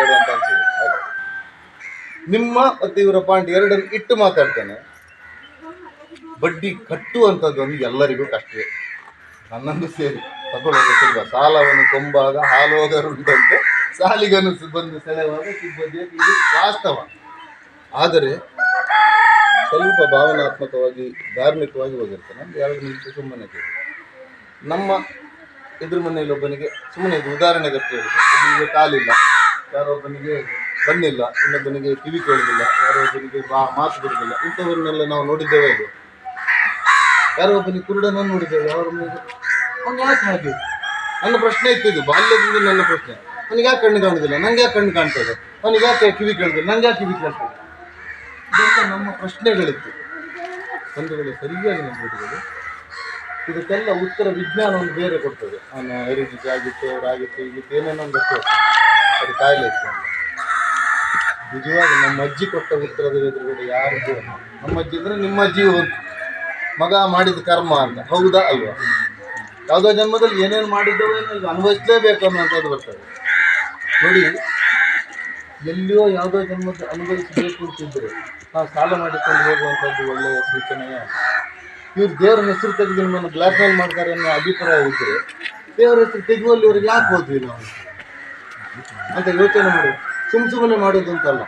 ಹೇಳು ಅಂತ ಅನ್ಸಿದೆ ನಿಮ್ಮ ಮತ್ತು ಇವರ ಪಾಯಿಂಟ್ ಎರಡನ್ನು ಇಟ್ಟು ಮಾತಾಡ್ತೇನೆ. ಬಡ್ಡಿ ಕಟ್ಟುವಂಥದ್ದೊಂದು ಎಲ್ಲರಿಗೂ ಕಷ್ಟವೇ ನನ್ನನ್ನು ಸೇರಿ ತಗೊಳ್ಳೋದು ಸುಲಭ. ಸಾಲವನ್ನು ಕೊಂಬಾಗ ಹಾಲೋಗರುಂಟಂತೆ. ಸಾಲಿಗನು ಬಂದು ಸೆಳೆಯುವಾಗ ಸಿಬ್ಬಂದಿ ಇದು ವಾಸ್ತವ. ಆದರೆ ಸ್ವಲ್ಪ ಭಾವನಾತ್ಮಕವಾಗಿ, ಧಾರ್ಮಿಕವಾಗಿ ಹೋಗಿರ್ತಾನೆ. ಒಂದು ಎರಡು ನಿಮಿಷ ಸುಮ್ಮನೆ ಕೇಳಿ ನಮ್ಮ ಎದುರು ಮನೆಯಲ್ಲಿ ಒಬ್ಬನಿಗೆ ಸುಮ್ಮನೆ ಇದು ಉದಾಹರಣೆಗೆ ಅಷ್ಟೇ ಹೇಳುದು ಕಾಲಿಲ್ಲ. ಯಾರೋ ಒಬ್ಬನಿಗೆ ಕಣ್ಣಿಲ್ಲ ಇನ್ನೊಬ್ಬನಿಗೆ ಕಿವಿ ಯಾರೋ ಒಬ್ಬನಿಗೆ ಬಾ, ಮಾತು ಬಿಡುವುದಿಲ್ಲ ಇಂಥವರನ್ನೆಲ್ಲ ನಾವು ನೋಡಿದ್ದೇವೆ ಇದು. ಯಾರೋ ಒಬ್ಬನಿಗೆ ಕುರುಡನ ನೋಡಿದ್ದೇವೆ ಅವರ ಅವ್ನು ಯಾಕೆ ಹಾಗೆ? ನನ್ನ ಪ್ರಶ್ನೆ ಇತ್ತು ಇದು ಬಾಲ್ಯದಿಂದ ನನ್ನ ಪ್ರಶ್ನೆ. ಅವನಿಗೆ ಯಾಕೆ ಕಣ್ಣು ಕಾಣುದಿಲ್ಲ? ನಂಗೆ ಯಾಕೆ ಕಣ್ಣು ಕಾಣ್ತದೆ ಅವ್ನಿಗೆ ಯಾಕೆ ಕಿವಿ ಕೇಳುದಿಲ್ಲ? ನಂಗೆ ಯಾಕೆ ಕಿವಿ ಕೇಳ್ತದೆ ಇದೆಲ್ಲ ನಮ್ಮ ಪ್ರಶ್ನೆಗಳಿತ್ತು. ಬಂಧುಗಳು ಸರಿಯಾಗಿ ನೆನಪಿಟ್ಟುಗಳು ಇದಕ್ಕೆಲ್ಲ ಉತ್ತರ ವಿಜ್ಞಾನವನ್ನು ಬೇರೆ ಕೊಡ್ತದೆ. ಅವನ ಹೆರಿಡಿಟಿ ಆಗಿತ್ತು, ಅವರಾಗಿತ್ತು, ಈಗಿತ್ತು, ಏನೇನೋ ಒಂದು ಅದು ಕಾಯಿಲೆ ಇತ್ತು ನಿಜವಾಗಿ ನಮ್ಮ ಅಜ್ಜಿ ಕೊಟ್ಟ ಉತ್ತರದ ಎದುರುಗಡೆ ಯಾರಿಗೂ ನಮ್ಮ ಅಜ್ಜಿ ಅಂದ್ರೆ ನಿಮ್ಮ ಅಜ್ಜಿ ಒಂದು ಮಗ ಮಾಡಿದ ಕರ್ಮ ಅಂತ. ಹೌದಾ ಅಲ್ವಾ? ಯಾವುದೋ ಜನ್ಮದಲ್ಲಿ ಏನೇನು ಮಾಡಿದ್ದವೋ ಈಗ ಅನುಭವಿಸಲೇಬೇಕು ಅನ್ನೋಂಥದ್ದು ಬರ್ತದೆ. ನೋಡಿ, ಎಲ್ಲಿಯೋ ಯಾವುದೋ ಜನ್ಮದ ಅನುಭವಿಸಬೇಕು ಅಂತಿದ್ರೆ ನಾವು ಸಾಲ ಮಾಡಿಕೊಂಡು ಹೋಗುವಂಥದ್ದು ಒಳ್ಳೆಯ ಸೂಚನೆಯ. ಇವ್ರು ದೇವರ ಹೆಸರು ತೆಗೆದು ನಿಮ್ಮನ್ನು ಬ್ಲ್ಯಾಕ್ಮೇಲ್ ಮಾಡ್ತಾರೆ ಅನ್ನೋ ಅಭಿಪ್ರಾಯ ಇದ್ದರೆ ದೇವರ ಹೆಸರು ತೆಗೆಯುವಲ್ಲಿ ಇವ್ರಿಗೆ ಯಾಕೆ ಹೋದ್ವಿ ನಾವು? ಅಂತ ಯೋಚನೆ ಮಾಡಿ. ಸುಮ್ ಸುಮ್ಮನೆ ಮಾಡೋದು ಅಂತಲ್ಲ.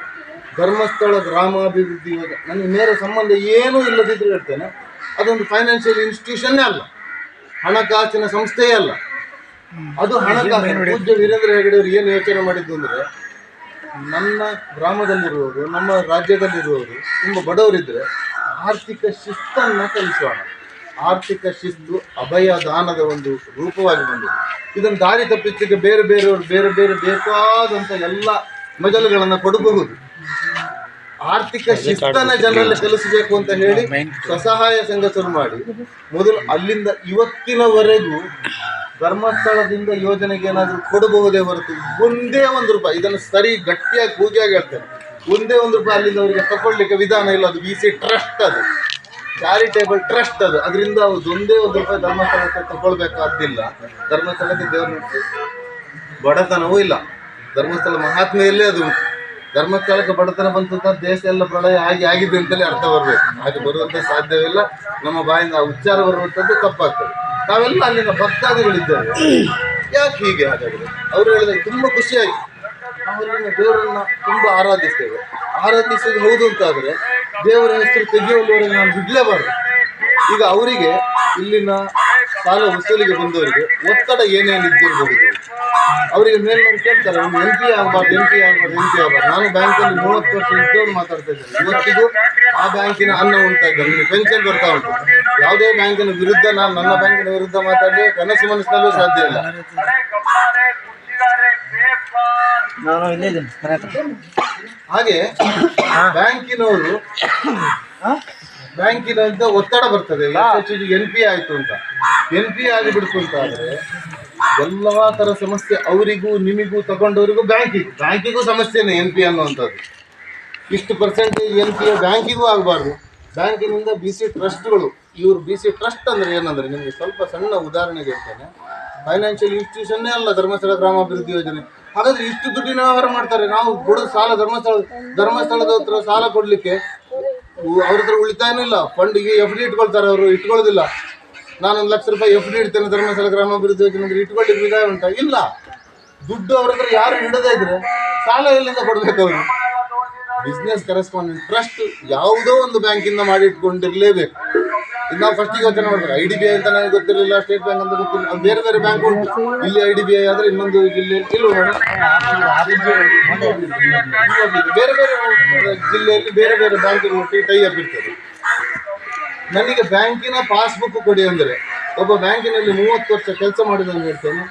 ಧರ್ಮಸ್ಥಳ ಗ್ರಾಮಾಭಿವೃದ್ಧಿ ಯೋಜನೆ. ನನಗೆ ನೇರ ಸಂಬಂಧ ಏನೂ ಇಲ್ಲದಿದ್ರೆ ಹೇಳ್ತೇನೆ. ಅದೊಂದು ಫೈನಾನ್ಷಿಯಲ್ ಇನ್ಸ್ಟಿಟ್ಯೂಷನ್ನೇ ಅಲ್ಲ. ಹಣಕಾಸಿನ ಸಂಸ್ಥೆಯೇ ಅಲ್ಲ. ಅದು ಹಣಕಾಸು ಪೂಜ್ಯ ವೀರೇಂದ್ರ ಹೆಗಡೆ ಅವರು ಏನು ಯೋಚನೆ ಮಾಡಿದ್ದು ಅಂದರೆ ನನ್ನ ಗ್ರಾಮದಲ್ಲಿರುವವರು ನಮ್ಮ ರಾಜ್ಯದಲ್ಲಿರುವವರು ತುಂಬ ಬಡವರಿದ್ದರೆ ಆರ್ಥಿಕ ಶಿಸ್ತನ್ನು ಕಲಿಸೋಣ. ಆರ್ಥಿಕ ಶಿಸ್ತು ಅಭಯದಾನದ ಒಂದು ರೂಪವಾಗಿ ಬಂದಿದೆ. ಇದನ್ನು ದಾರಿ ತಪ್ಪಿಸಲಿಕ್ಕೆ ಬೇರೆ ಬೇರೆಯವರು ಬೇರೆ ಬೇರೆ ಬೇಕಾದಂಥ ಎಲ್ಲ ಮಜಲುಗಳನ್ನು ಕೊಡಬಹುದು. ಆರ್ಥಿಕ ಶಿಸ್ತನ ಜನರಲ್ಲಿ ಕಲಿಸಬೇಕು ಅಂತ ಹೇಳಿ ಸ್ವಸಹಾಯ ಸಂಘ ಶುರು ಮಾಡಿ. ಮೊದಲು ಅಲ್ಲಿಂದ ಇವತ್ತಿನವರೆಗೂ ಧರ್ಮಸ್ಥಳದಿಂದ ಯೋಜನೆಗೆ ಏನಾದರೂ ಕೊಡಬಹುದೇ ಹೊರತು ಒಂದೇ ಒಂದು ರೂಪಾಯಿ. ಇದನ್ನು ಸರಿ ಗಟ್ಟಿಯಾಗಿ ಪೂಜೆಯಾಗಿ ಹೇಳ್ತೇನೆ. ಒಂದೇ ಒಂದು ರೂಪಾಯಿ ಅಲ್ಲಿಂದ ಅವರಿಗೆ ತಗೊಳ್ಳಿಕ್ಕೆ ವಿಧಾನ ಇಲ್ಲ. ಅದು ಬಿ ಸಿ ಟ್ರಸ್ಟ್ ಅದು. ಚಾರಿಟೇಬಲ್ ಟ್ರಸ್ಟ್ ಅದು. ಅದರಿಂದ ಅದು ಒಂದೇ ಒಂದು ರೂಪಾಯಿ ಧರ್ಮಸ್ಥಳಕ್ಕೆ ತಗೊಳ್ಬೇಕಾದ್ದಿಲ್ಲ. ಧರ್ಮಸ್ಥಳಕ್ಕೆ ದೇವರು ಬಡತನವೂ ಇಲ್ಲ. ಧರ್ಮಸ್ಥಳ ಮಹಾತ್ಮೆಯಲ್ಲೇ ಅದು ಧರ್ಮಸ್ಥಳಕ್ಕೆ ಬಡತನ ಬಂತಂತ ದೇಶ ಎಲ್ಲ ಪ್ರಳಯ ಆಗಿ ಆಗಿದೆ ಅಂತಲೇ ಅರ್ಥ ಬರಬೇಕು. ಹಾಗೆ ಬರುವಂತ ಸಾಧ್ಯವಿಲ್ಲ ನಮ್ಮ ಬಾಯಿಂದ ಆ ಉಚ್ಚಾರ ಬರುವಂಥದ್ದು ತಪ್ಪಾಗ್ತದೆ. ನಾವೆಲ್ಲ ಅಲ್ಲಿನ ಭಕ್ತಾದಿಗಳಿದ್ದೇವೆ ಯಾಕೆ ಹೀಗೆ ಹಾಗಾದ್ರೆ? ಅವರು ಹೇಳಿದ್ರೆ ತುಂಬ ಖುಷಿಯಾಗಿ ನಾವು ದೇವರನ್ನ ತುಂಬ ಆರಾಧಿಸ್ತೇವೆ. ಆರಾಧಿಸೋದು ಹೌದು ಅಂತಾದರೆ ದೇವರ ಹೆಸರು ತೆಗೆಯುವವರೆಗೆ ನಾನು ಬಿಡ್ಲೇಬಾರ್ದು. ಈಗ ಅವರಿಗೆ ಇಲ್ಲಿನ ಸಾಲ ವಸೂಲಿಗೆ ಬಂದವರಿಗೆ ಒತ್ತಡ ಏನೇನು ಇದ್ದಿರಬಹುದು ಅವರಿಗೆ ಮೇಲ್ನವ್ರು ಕೇಳ್ತಾರೆ ಒಂದು ಎಂ ಪಿ ಆಗಬಾರ್ದು ಎಂ ಪಿ ಆಗಬಾರ್ದು ಎಂ ಪಿ ಆಗಬಾರ್ದು. ನಾನು ಬ್ಯಾಂಕಲ್ಲಿ ಮೂವತ್ತು ವರ್ಷ ಇದ್ದವ್ರು ಮಾತಾಡ್ತಾ ಇದ್ದೇನೆ. ಇವತ್ತಿಗೂ ಆ ಬ್ಯಾಂಕಿನ ಅನ್ನ ಉಂಟಾ ಇದೆ ನಿಮಗೆ ಪೆನ್ಷನ್ ಬರ್ತಾ ಉಂಟು. ಯಾವುದೇ ಬ್ಯಾಂಕಿನ ವಿರುದ್ಧ ನಾನು ನನ್ನ ಬ್ಯಾಂಕಿನ ವಿರುದ್ಧ ಮಾತಾಡಿ ಕನಸು ಮನಸ್ಸಿನಲ್ಲೂ ಸಾಧ್ಯ ಇಲ್ಲ. ನಾನು ಹಾಗೆ ಬ್ಯಾಂಕಿನವರು ಬ್ಯಾಂಕಿನಿಂದ ಒತ್ತಡ ಬರ್ತದೆ. ಎನ್ ಪಿ ಆಯ್ತು ಅಂತ. ಎನ್ ಪಿ ಆಗಿಬಿಡ್ತು ಅಂತ ಆದ್ರೆ ಎಲ್ಲಾ ತರ ಸಮಸ್ಯೆ ಅವರಿಗೂ ನಿಮಗೂ ತಗೊಂಡವರಿಗೂ ಬ್ಯಾಂಕಿಗೂ. ಬ್ಯಾಂಕಿಗೂ ಸಮಸ್ಯೆನೇ ಎನ್ ಪಿ ಅನ್ನುವಂಥದ್ದು. ಇಷ್ಟು ಪರ್ಸೆಂಟೇಜ್ ಎನ್ ಪಿ ಬ್ಯಾಂಕಿಗೂ ಆಗಬಾರ್ದು. ಬ್ಯಾಂಕಿನಿಂದ ಬಿ ಸಿ ಟ್ರಸ್ಟ್ಗಳು ಇವರು ಬಿ ಸಿ ಟ್ರಸ್ಟ್ ಅಂದ್ರೆ ಏನಂದ್ರೆ ನಿಮಗೆ ಸ್ವಲ್ಪ ಸಣ್ಣ ಉದಾಹರಣೆಗೆ ಹೇಳ್ತೇನೆ. ಫೈನಾನ್ಷಿಯಲ್ ಇನ್ಸ್ಟಿಟ್ಯೂಷನ್ನೇ ಅಲ್ಲ ಧರ್ಮಸ್ಥಳ ಗ್ರಾಮಾಭಿವೃದ್ಧಿ ಯೋಜನೆ. ಹಾಗಾದ್ರೆ ಇಷ್ಟು ದುಡ್ಡಿನ ವ್ಯವಹಾರ ಮಾಡ್ತಾರೆ. ನಾವು ಕೊಡೋದು ಸಾಲ, ಧರ್ಮಸ್ಥಳ, ಧರ್ಮಸ್ಥಳದ ಹತ್ರ ಸಾಲ ಕೊಡ್ಲಿಕ್ಕೆ ಅವ್ರ ಹತ್ರ ಉಳಿತಾಯನೂ ಇಲ್ಲ. ಫಂಡಿಗೆ ಎಫ್ ಡಿ ಇಟ್ಕೊಳ್ತಾರೆ ಅವರು, ಇಟ್ಕೊಳ್ಳೋದಿಲ್ಲ. ನಾನೊಂದು ಲಕ್ಷ ರೂಪಾಯಿ ಎಫ್ ಡಿ ಇಡ್ತೇನೆ, ಧರ್ಮಸ್ಥಳ ಗ್ರಾಮಾಭಿವೃದ್ಧಿ ಯೋಜನೆ ಅಂದ್ರೆ ಇಟ್ಕೊಳ್ಳಿಕ್ಕೆ ವಿಧಾಯ ಉಂಟ? ಇಲ್ಲ. ದುಡ್ಡು ಅವ್ರ ಹತ್ರ ಯಾರು ಹಿಡದೇ ಇದ್ರೆ ಸಾಲ ಎಲ್ಲಿಂದ ಕೊಡ್ಬೇಕು ಅವರು? ಬಿಸ್ನೆಸ್ ಕರೆಸ್ಪಾಂಡೆಂಟ್ ಟ್ರಸ್ಟ್ ಯಾವುದೋ ಒಂದು ಬ್ಯಾಂಕಿಂದ ಮಾಡಿ ಇಟ್ಕೊಂಡಿರ್ಲೇಬೇಕು. ನಾವು ಫಸ್ಟಿಗೆ ಯೋಚನೆ ಮಾಡ್ಬೇಕು. ಐ ಡಿ ಬಿ ಐ ಅಂತ ನನಗೆ ಗೊತ್ತಿರಲಿಲ್ಲ ಸ್ಟೇಟ್ ಬ್ಯಾಂಕ್ ಅಂತ ಗೊತ್ತಿಲ್ಲ ಅದು ಬೇರೆ ಬೇರೆ ಬ್ಯಾಂಕ್ ಉಂಟು. ಇಲ್ಲಿ ಐ ಡಿ ಬಿ ಐ ಆದರೆ ಇನ್ನೊಂದು ಜಿಲ್ಲೆ ಇಲ್ಲ ಬೇರೆ ಬೇರೆ ಜಿಲ್ಲೆಯಲ್ಲಿ ಬೇರೆ ಬೇರೆ ಬ್ಯಾಂಕಿನ ಒಟ್ಟಿಗೆ ಟೈ ಅಪ್ ಇರ್ತದೆ. ನನಗೆ ಬ್ಯಾಂಕಿನ ಪಾಸ್ಬುಕ್ ಕೊಡಿ ಅಂದರೆ ಒಬ್ಬ ಬ್ಯಾಂಕಿನಲ್ಲಿ ಮೂವತ್ತು ವರ್ಷ ಕೆಲಸ ಮಾಡಿದವನು ಹೇಳ್ತೇನೆ.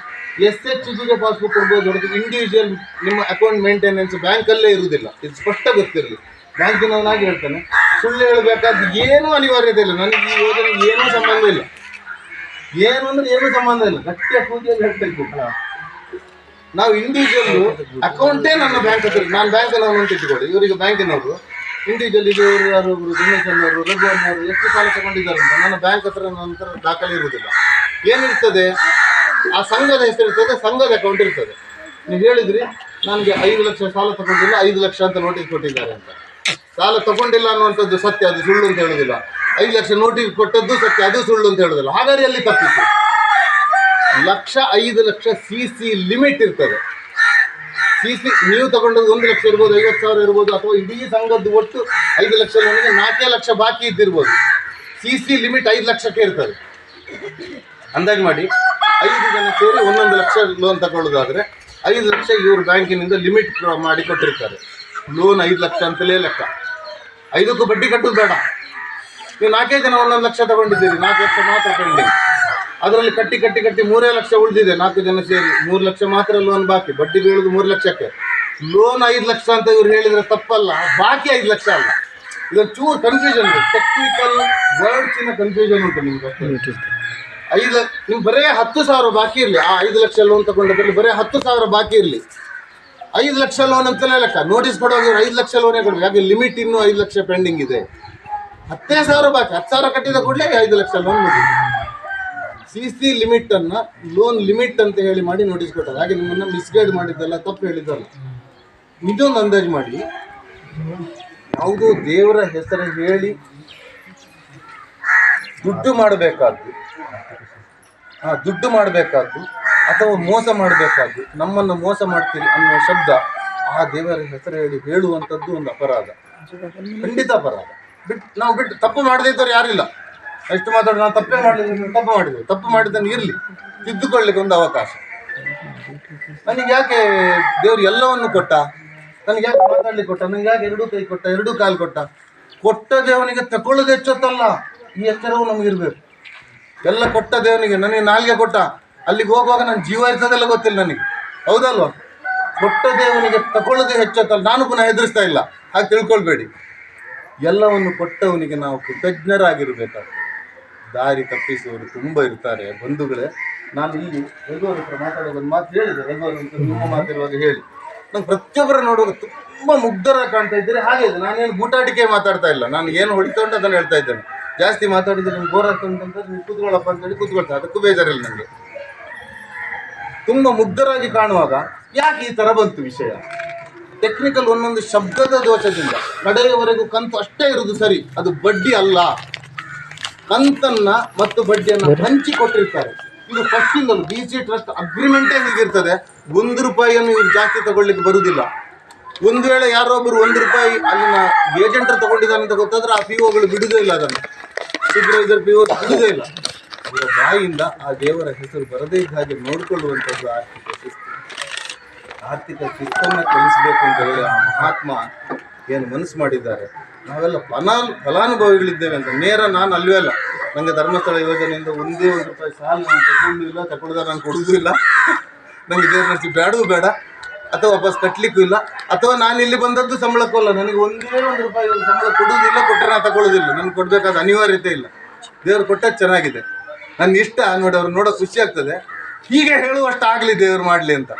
ಎಸ್ ಎಚ್ ಜಿಗೆ ಪಾಸ್ಬುಕ್ ಕೊಡ್ಬೋದು ಹೊರತು ಇಂಡಿವಿಜುವಲ್ ನಿಮ್ಮ ಅಕೌಂಟ್ ಮೇಂಟೆನೆನ್ಸ್ ಬ್ಯಾಂಕಲ್ಲೇ ಇರುವುದಿಲ್ಲ. ಇದು ಸ್ಪಷ್ಟ ಗೊತ್ತಿರಲಿ ಬ್ಯಾಂಕಿನವನಾಗಿ ಹೇಳ್ತಾನೆ. ಸುಳ್ಳು ಹೇಳಬೇಕಾದ ಏನೂ ಅನಿವಾರ್ಯತೆ ಇಲ್ಲ. ನನಗೆ ಈ ಯೋಜನೆಗೆ ಏನೂ ಸಂಬಂಧ ಇಲ್ಲ. ಏನು ಅಂದ್ರೆ ಏನೂ ಸಂಬಂಧ ಇಲ್ಲ. ಗಟ್ಟಿಯ ಪೂಜೆಯಲ್ಲಿ ಹೇಳ್ಬೇಕು. ನಾವು ಇಂಡಿವಿಜುವಲ್ ಅಕೌಂಟೇ ನನ್ನ ಬ್ಯಾಂಕ್ ಹತ್ರ ನಾನು ಬ್ಯಾಂಕಲ್ಲಿ ಅಂತ ಇಟ್ಕೊಳ್ಳಿ. ಇವರಿಗೆ ಬ್ಯಾಂಕಿನವರು ಇಂಡಿವಿಜುವಲ್ ಇದು ಇವರು ಯಾರು ರಘು ಅನ್ನೋರು ಎಷ್ಟು ಸಾಲ ತಗೊಂಡಿದ್ದಾರೆ ಅಂತ ನನ್ನ ಬ್ಯಾಂಕ್ ಹತ್ರ ನಂತರ ದಾಖಲೆ ಇರುವುದಿಲ್ಲ. ಏನಿರ್ತದೆ? ಆ ಸಂಘದ ಹೆಸರಿರ್ತದೆ ಸಂಘದ ಅಕೌಂಟ್ ಇರ್ತದೆ. ನೀವು ಹೇಳಿದ್ರಿ, ನನಗೆ ಐದು ಲಕ್ಷ ಸಾಲ ತಗೊಂಡಿಲ್ಲ, ಐದು ಲಕ್ಷ ಅಂತ ನೋಟಿಸ್ ಕೊಟ್ಟಿದ್ದಾರೆ ಅಂತ. ಸಾಲ ತಗೊಂಡಿಲ್ಲ ಅನ್ನುವಂಥದ್ದು ಸತ್ಯ, ಅದು ಸುಳ್ಳು ಅಂತ ಹೇಳೋದಿಲ್ಲ. ಐದು ಲಕ್ಷ ನೋಟಿಸ್ ಕೊಟ್ಟದ್ದು ಸತ್ಯ, ಅದು ಸುಳ್ಳು ಅಂತ ಹೇಳೋದಿಲ್ಲ. ಹಾಗಾದ್ರೆ ಅಲ್ಲಿ ತಪ್ಪಿತ್ತು? ಲಕ್ಷ ಐದು ಲಕ್ಷ ಸಿ ಸಿ ಲಿಮಿಟ್ ಇರ್ತದೆ. ಸಿ ಸಿ ನೀವು ತಗೊಂಡದ್ದು ಒಂದು ಲಕ್ಷ ಇರ್ಬೋದು, ಐವತ್ತು ಸಾವಿರ ಇರ್ಬೋದು, ಅಥವಾ ಇಡೀ ಸಂಘದ್ದು ಒಟ್ಟು ಐದು ಲಕ್ಷ, ನನಗೆ ನಾಲ್ಕೇ ಲಕ್ಷ ಬಾಕಿ ಇದ್ದಿರ್ಬೋದು. ಸಿ ಸಿ ಲಿಮಿಟ್ ಐದು ಲಕ್ಷಕ್ಕೆ ಇರ್ತದೆ. ಅಂದಾಜು ಮಾಡಿ. ಐದು ಜನ ಸೇರಿ ಒಂದೊಂದು ಲಕ್ಷ ಲೋನ್ ತಗೊಳ್ಳೋದಾದ್ರೆ, ಐದು ಲಕ್ಷ ಇವರು ಬ್ಯಾಂಕಿನಿಂದ ಲಿಮಿಟ್ ಮಾಡಿ ಕೊಟ್ಟಿರ್ತಾರೆ ಲೋನ್ ಐದು ಲಕ್ಷ ಅಂತಲೇ ಲೆಕ್ಕ. ಐದಕ್ಕೂ ಬಡ್ಡಿ ಕಟ್ಟೋದು ಬೇಡ. ನೀವು ನಾಲ್ಕೇ ಜನ ಒಂದೊಂದು ಲಕ್ಷ ತಗೊಂಡಿದ್ದೀರಿ, ನಾಲ್ಕು ಲಕ್ಷ ಮಾತ್ರ ಪೆಂಡಿಂಗ್ ಅದರಲ್ಲಿ ಕಟ್ಟಿ ಕಟ್ಟಿ ಕಟ್ಟಿ ಮೂರೇ ಲಕ್ಷ ಉಳಿದಿದೆ, ನಾಲ್ಕು ಜನ ಸೇರಿ. ಮೂರು ಲಕ್ಷ ಮಾತ್ರ ಲೋನ್ ಬಾಕಿ, ಬಡ್ಡಿ ಬೀಳೋದು ಮೂರು ಲಕ್ಷಕ್ಕೆ. ಲೋನ್ ಐದು ಲಕ್ಷ ಅಂತ ಇವ್ರು ಹೇಳಿದ್ರೆ ತಪ್ಪಲ್ಲ, ಬಾಕಿ ಐದು ಲಕ್ಷ ಅಲ್ಲ. ಇದೊಂದು ಚೂರು ಕನ್ಫ್ಯೂಷನ್ ಟೆಕ್ನಿಕಲ್ ವರ್ಡ್ಸಿನ ಕನ್ಫ್ಯೂಷನ್ ಉಂಟು ನಿಮ್ಗೆ. ಐದು ನಿಮ್ ಬರೇ ಹತ್ತು ಸಾವಿರ ಬಾಕಿ ಇರಲಿ. ಆ ಐದು ಲಕ್ಷ ಲೋನ್ ತಗೊಂಡದ್ರಲ್ಲಿ ಬರೇ ಹತ್ತು ಸಾವಿರ ಬಾಕಿ ಇರಲಿ. ಐದು ಲಕ್ಷ ಲೋನ್ ಅಂತಲೇ ಲೆಕ್ಕ. ನೋಟಿಸ್ ಕೊಡೋದು ಐದು ಲಕ್ಷ ಲೋನೇ ಕೊಡಬೇಕು. ಯಾಕೆ ಲಿಮಿಟ್ ಇನ್ನೂ ಐದು ಲಕ್ಷ ಪೆಂಡಿಂಗ್ ಇದೆ. ಹತ್ತೇ ಸಾವಿರ ಬಾಕಿ ಹತ್ತು ಸಾವಿರ ಕಟ್ಟಿದ ಕೂಡಲೇ ಐದು ಲಕ್ಷ ಲೋನ್ ಮುಗಿದು ಸಿ ಸಿ ಲಿಮಿಟ್ ಅನ್ನ ಲೋನ್ ಲಿಮಿಟ್ ಅಂತ ಹೇಳಿ ಮಾಡಿ ನೋಟಿಸ್ ಕೊಟ್ಟಾರೆ. ಹಾಗೆ ನಿಮ್ಮನ್ನ ಮಿಸ್ಗೈಡ್ ಮಾಡಿದ್ದಲ್ಲ, ತಪ್ಪು ಹೇಳಿದ್ದಲ್ಲ. ಇದೊಂದು ಅಂದಾಜು ಮಾಡಿ. ಯಾವುದು ದೇವರ ಹೆಸರು ಹೇಳಿ ದುಡ್ಡು ಮಾಡಬೇಕಾದ್ದು. ಹಾ, ದುಡ್ಡು ಮಾಡಬೇಕಾದ್ದು. ಅಥವಾ ಮೋಸ ಮಾಡಬೇಕಾದ್ದು ನಮ್ಮನ್ನು ಮೋಸ ಮಾಡ್ತೀರಿ ಅನ್ನುವ ಶಬ್ದ ಆ ದೇವರ ಹೆಸರು ಹೇಳಿ ಹೇಳುವಂಥದ್ದು ಒಂದು ಅಪರಾಧ. ಖಂಡಿತ ಅಪರಾಧ. ಬಿಟ್ಟು ನಾವು ಬಿಟ್ಟು ತಪ್ಪು ಮಾಡದೇ ಯಾರಿಲ್ಲ ಎಷ್ಟು ಮಾತಾಡೋದು ನಾವು ತಪ್ಪೇ ಮಾಡಲಿಲ್ಲ ತಪ್ಪು ಮಾಡಿದೆ ತಪ್ಪು ಮಾಡಿದ್ದನ್ನು ಇರಲಿ. ತಿದ್ದುಕೊಳ್ಳಿಕ್ಕೆ ಒಂದು ಅವಕಾಶ. ನನಗೆ ಯಾಕೆ ದೇವರು ಎಲ್ಲವನ್ನು ಕೊಟ್ಟ? ನನಗೆ ಯಾಕೆ ಮಾತಾಡ್ಲಿಕ್ಕೆ ಕೊಟ್ಟ? ನನಗೆ ಯಾಕೆ ಎರಡೂ ಕೈ ಕೊಟ್ಟ? ಎರಡೂ ಕಾಲು ಕೊಟ್ಟ? ಕೊಟ್ಟ ದೇವನಿಗೆ ತಗೊಳ್ಳೋದು ಹೆಚ್ಚೊತ್ತಲ್ಲ. ಈ ಎಚ್ಚರವು ನಮಗಿರ್ಬೇಕು. ಎಲ್ಲ ಕೊಟ್ಟ ದೇವನಿಗೆ ನನಗೆ ನಾಲ್ಗೆ ಕೊಟ್ಟ. ಅಲ್ಲಿಗೆ ಹೋಗುವಾಗ ನನ್ನ ಜೀವ ಇರ್ತದೆಲ್ಲ ಗೊತ್ತಿಲ್ಲ ನನಗೆ. ಹೌದಲ್ವಾ? ಕೊಟ್ಟ ದೇವನಿಗೆ ತಗೊಳ್ಳೋದೇ ಹೆಚ್ಚತ್ತಲ್ಲ ನಾನು ಪುನಃ ಹೆದರಿಸ್ತಾ ಇಲ್ಲ. ಹಾಗೆ ತಿಳ್ಕೊಳ್ಬೇಡಿ. ಎಲ್ಲವನ್ನು ಕೊಟ್ಟವನಿಗೆ ನಾವು ಕೃತಜ್ಞರಾಗಿರಬೇಕಾಗ್ತದೆ. ದಾರಿ ತಪ್ಪಿಸುವವರು ತುಂಬ ಇರ್ತಾರೆ. ಬಂಧುಗಳೇ, ನಾನು ಇಲ್ಲಿ ರಘುವರ ಹತ್ರ ಮಾತಾಡುವಾಗ ಒಂದು ಮಾತು ಹೇಳಿದೆ. ರಘುವರ ಹತ್ರ ನಿಮ್ಮ ಮಾತಿರುವಾಗ ಹೇಳಿ. ನಂಗೆ ಪ್ರತಿಯೊಬ್ಬರ ನೋಡುವಾಗ ತುಂಬ ಮುಗ್ಧರ ಕಾಣ್ತಾ ಇದ್ದೀರಿ. ಹಾಗೆ ಇದೆ ನಾನೇನು ಬೂಟಾಟಿಕೆ ಮಾತಾಡ್ತಾ ಇಲ್ಲ. ನಾನು ಏನು ಹೊಡಿತೊಂಡು ಅದನ್ನು ಹೇಳ್ತಾ ಇದ್ದೇನೆ. ಜಾಸ್ತಿ ಮಾತಾಡಿದ್ರೆ ನಿಮ್ಗೆ ಬೋರ್ ಆಗ್ತದೆ ಅಂತಂದ್ರೆ ನೀವು ಕೂತ್ಕೊಳ್ಳಪ್ಪ ಅಂತೇಳಿ ಕೂತ್ಕೊಳ್ತಾ, ಅದಕ್ಕೂ ಬೇಜಾರಿಲ್ಲ ನನಗೆ ತುಂಬ ಮುಗ್ಧರಾಗಿ ಕಾಣುವಾಗ ಯಾಕೆ ಈ ಥರ ಬಂತು ವಿಷಯ? ಟೆಕ್ನಿಕಲ್ ಒಂದೊಂದು ಶಬ್ದದ ದೋಷದಿಂದ ಕಡೆಯವರೆಗೂ ಕಂತು ಅಷ್ಟೇ ಇರುವುದು ಸರಿ ಅದು ಬಡ್ಡಿ ಅಲ್ಲ. ಕಂತನ್ನ ಮತ್ತು ಬಡ್ಡಿಯನ್ನು ಹಂಚಿ ಕೊಟ್ಟಿರ್ತಾರೆ ಇದು ಫಸ್ಟ್ ಇಂದಲೂ ಡಿ ಸಿ ಟ್ರಸ್ಟ್ ಅಗ್ರಿಮೆಂಟೇ ಹೀಗಿರ್ತದೆ ಒಂದು ರೂಪಾಯಿಯನ್ನು ಇವ್ರು ಜಾಸ್ತಿ ತಗೊಳ್ಳಿಕ್ಕೆ ಬರುವುದಿಲ್ಲ. ಒಂದು ವೇಳೆ ಯಾರೋ ಒಬ್ಬರು ಒಂದು ರೂಪಾಯಿ ಅಲ್ಲಿನ ಏಜೆಂಟರ್ ತಗೊಂಡಿದ್ದಾನೆ ಅಂತ ಗೊತ್ತಾದ್ರೆ ಆ ಪಿ ಒಗಳು ಬಿಡುವುದೇ ಇಲ್ಲ ಅದನ್ನು. ಸೂಪರ್ವೈಸರ್ ಪಿ ಒ ಬಿಡುವುದೇ ಇಲ್ಲ. ಅವರ ಬಾಯಿಯಿಂದ ಆ ದೇವರ ಹೆಸರು ಬರದೇ ಇದ್ದ ಹಾಗೆ ನೋಡಿಕೊಳ್ಳುವಂಥದ್ದು ಆರ್ಥಿಕ ಶಿಸ್ತು. ಆರ್ಥಿಕ ಶಿಸ್ತನ್ನು ಕಲಿಸಬೇಕು ಅಂತ ಹೇಳಿ ಆ ಮಹಾತ್ಮ ಏನು ಮನಸ್ಸು ಮಾಡಿದ್ದಾರೆ. ನಾವೆಲ್ಲ ಫಲಾನು, ಫಲಾನುಭವಿಗಳಿದ್ದೇವೆ ಅಂತ. ನೇರ ನಾನು ಅಲ್ವೇ ಅಲ್ಲ. ನನಗೆ ಧರ್ಮಸ್ಥಳ ಯೋಜನೆಯಿಂದ ಒಂದೇ ಒಂದು ರೂಪಾಯಿ ಸಾಲ ನಾನು ತಗೊಂಡು ಇಲ್ಲ ನಾನು ಕೊಡೋದು ಇಲ್ಲ. ನನಗೆ ದೇವ್ರ ಬೇಡವೂ ಬೇಡ. ಅಥವಾ ವಾಪಸ್ ಕಟ್ಟಲಿಕ್ಕೂ ಇಲ್ಲ. ಅಥವಾ ನಾನು ಇಲ್ಲಿ ಬಂದದ್ದು ಸಂಬಳಕ್ಕೂ ಅಲ್ಲ. ನನಗೆ ಒಂದೇ ಒಂದು ರೂಪಾಯಿ ಸಂಬಳ ಕೊಡುವುದಿಲ್ಲ ಕೊಟ್ಟರೆ ನಾನು ತಗೊಳ್ಳೋದಿಲ್ಲ ನನಗೆ ಕೊಡಬೇಕಾದ ಅನಿವಾರ್ಯತೆ ಇಲ್ಲ. ದೇವರು ಕೊಟ್ಟದ್ದು ಚೆನ್ನಾಗಿದೆ. ನನ್ನ ಇಷ್ಟ ನೋಡಿ ಅವ್ರು ನೋಡೋ ಖುಷಿ ಆಗ್ತದೆ. ಹೀಗೆ ಹೇಳುವಷ್ಟು ಆಗಲಿ ದೇವ್ರು ಮಾಡಲಿ ಅಂತ.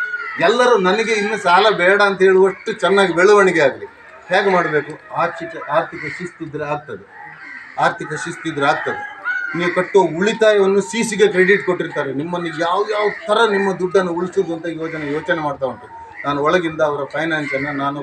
ಎಲ್ಲರೂ ನನಗೆ ಇನ್ನು ಸಾಲ ಬೇಡ ಅಂತ ಹೇಳುವಷ್ಟು ಚೆನ್ನಾಗಿ ಬೆಳವಣಿಗೆ ಆಗಲಿ. ಹೇಗೆ ಮಾಡಬೇಕು? ಆರ್ಥಿಕ ಆರ್ಥಿಕ ಶಿಸ್ತಿದ್ರೆ ಆಗ್ತದೆ. ಆರ್ಥಿಕ ಶಿಸ್ತಿದ್ರೆ ಆಗ್ತದೆ. ನೀವು ಕಟ್ಟುವ ಉಳಿತಾಯವನ್ನು ಸಿ ಸಿಗೆ ಕ್ರೆಡಿಟ್ ಕೊಟ್ಟಿರ್ತಾರೆ. ನಿಮ್ಮನ್ನು ಯಾವ ಯಾವ ಥರ ನಿಮ್ಮ ದುಡ್ಡನ್ನು ಉಳಿಸೋದು ಅಂತ ಯೋಜನೆ, ಯೋಚನೆ ಮಾಡ್ತಾ ಉಂಟು. ನಾನು ಒಳಗಿಂದ ಅವರ ಫೈನಾನ್ಸನ್ನು ನಾನೊಬ್ಬ